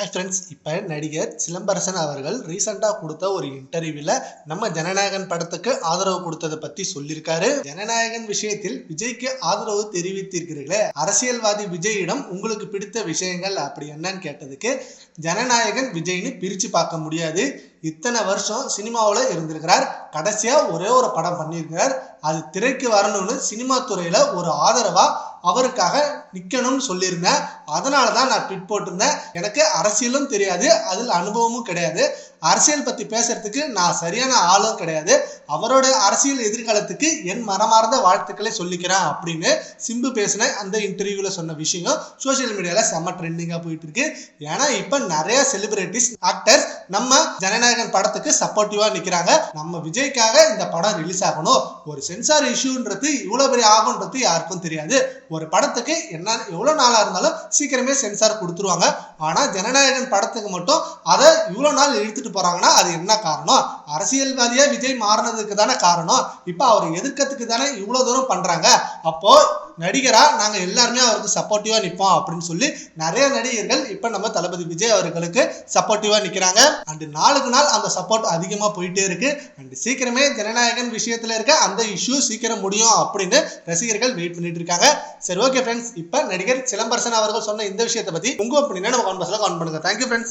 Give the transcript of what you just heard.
Hi friends இப்போ நடிகர் சிலம்பரசன் அவர்கள் ரீசெண்டாக கொடுத்த ஒரு இன்டர்வியூவில் நம்ம ஜனநாயகன் படத்துக்கு ஆதரவு கொடுத்ததை பற்றி சொல்லியிருக்காரு. ஜனநாயகன் விஷயத்தில் விஜய்க்கு ஆதரவு தெரிவித்திருக்கிறீர்களே. அரசியல்வாதி விஜயிடம் உங்களுக்கு பிடித்த விஷயங்கள் அப்படி என்னன்னு கேட்டதுக்கு ஜனநாயகன் விஜய்னு பிரித்து பார்க்க முடியாது. இத்தனை வருஷம் சினிமாவில் இருந்திருக்கிறார். கடைசியாக ஒரே ஒரு படம் பண்ணியிருக்கிறார். அது திரைக்கு வரணும்னு சினிமா துறையில் ஒரு ஆதரவாக அவருக்காக நிற்கணும்னு சொல்லியிருந்தேன். அதனால தான் நான் ட்விட் போட்டிருந்தேன். எனக்கு அரசியலும் தெரியாது அதில் அனுபவமும் கிடையாது. அரசியல் பற்றி பேசுறதுக்கு நான் சரியான ஆளும் கிடையாது. அவரோட அரசியல் எதிர்காலத்துக்கு என் மனமார்ந்த வாழ்த்துக்களை சொல்லிக்கிறேன் அப்படின்னு சிம்பு பேசின அந்த இன்டர்வியூவில் சொன்ன விஷயம் சோஷியல் மீடியாவில் செம்ம ட்ரெண்டிங்காக போயிட்டு இருக்கு ஏன்னா இப்போ நிறைய செலிபிரிட்டிஸ் ஆக்டர்ஸ் நம்ம ஜனநாயகன் படத்துக்கு சப்போர்ட்டிவாக நிற்கிறாங்க நம்ம விஜய்க்காக இந்த படம் ரிலீஸ் ஆகணும். ஒரு சென்சார் இஷ்யூன்றது இவ்வளோ பெரிய ஆகுன்றது யாருக்கும் தெரியாது. ஒரு படத்துக்கு என்ன எவ்வளோ நாளாக இருந்தாலும் சீக்கிரமே சென்சார் கொடுத்துருவாங்க. ஆனால் ஜனநாயகன் படத்துக்கு மட்டும் அதை இவ்வளோ நாள் இழுத்துட்டு போறாங்கன்னா அது என்ன காரணம்? அரசியல்வாதியா விஜய் மாறினதுக்கு தானே காரணம். இப்போ அவர் எதிர்க்கிறதுக்கு தானே இவ்வளவு தூரம் பண்றாங்க. அப்போ நடிகரா நாங்க எல்லாருமே அவருக்கு சப்போர்ட்டிவா நிற்போம் அப்படின்னு சொல்லி நிறைய நடிகர்கள் இப்ப நம்ம தளபதி விஜய் அவர்களுக்கு சப்போர்ட்டிவா நிக்கிறாங்க. அண்ட் நாளுக்கு நாள் அந்த சப்போர்ட் அதிகமா போயிட்டே இருக்கு. அண்ட் சீக்கிரமே ஜனநாயகன் விஷயத்துல இருக்க அந்த இஷ்யூ சீக்கிரம் முடியும் அப்படின்னு ரசிகர்கள் வெயிட் பண்ணிட்டு இருக்காங்க. சரி ஓகே ஃப்ரெண்ட்ஸ் இப்ப நடிகர் சிலம்பரசன் அவர்கள் சொன்ன இந்த விஷயத்தை பத்தி உங்க அப்படின்னா நம்ம கமெண்ட் பாக்ஸ்ல பண்ணுங்க. Thank you friends